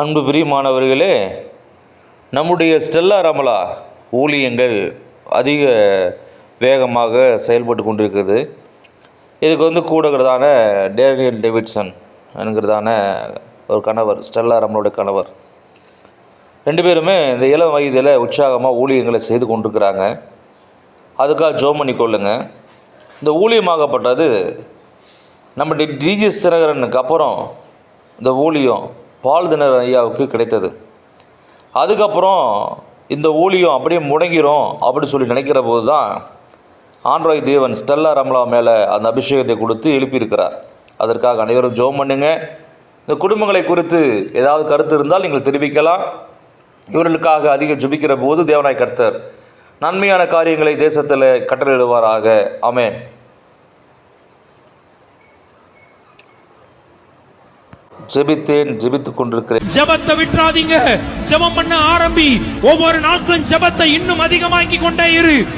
அன்பு பிரியமானவர்களே நம்முடைய ஸ்டெல்லா ரமலா ஊழியங்கள் அதிக வேகமாக செயல்பட்டு கொண்டிருக்குது இதுக்கு வந்து கூடகிறதான டேனியல் டேவிட்சன் என்கிறதான ஒரு கணவர் ஸ்டெல்லா ரமலோட கணவர். ரெண்டு பேருமே இந்த இளம் வயதில் உற்சாகமாக ஊழியங்களை செய்து கொண்டிருக்கிறாங்க. அதுக்காக ஜோம் பண்ணி கொள்ளுங்க. இந்த ஊழியமாகப்பட்டது நம்ம டிஜிஎஸ் டிஜி தினகரனுக்கு அப்புறம் இந்த ஊழியம் பால் தினர் ஐயாவுக்கு கிடைத்தது. அதுக்கப்புறம் இந்த ஊழியம் அப்படியே முடங்கிரும் அப்படின்னு சொல்லி நினைக்கிற போது தான் ஆண்ட்ராய் தேவன் ஸ்டெல்லா ரம்லா மேலே அந்த அபிஷேகத்தை கொடுத்து எழுப்பியிருக்கிறார். அதற்காக அனைவரும் ஜோம் பண்ணுங்க. இந்த குடும்பங்களை குறித்து ஏதாவது கருத்து இருந்தால் நீங்கள் தெரிவிக்கலாம். இவர்களுக்காக அதிக ஜுபிக்கிற போது தேவனாய் கர்த்தர் நன்மையான காரியங்களை தேசத்தில் கட்டளையிடுவாராக. அமேன் ஜெபித்தேன் ஜெபித்துக் கொண்டிருக்கிறேன். ஜெபத்தை விட்டுறாதீங்க. ஜெபம் பண்ண ஆரம்பி. ஒவ்வொரு நாட்களும் ஜெபத்தை இன்னும் அதிகமாக்கி கொண்டே இரு.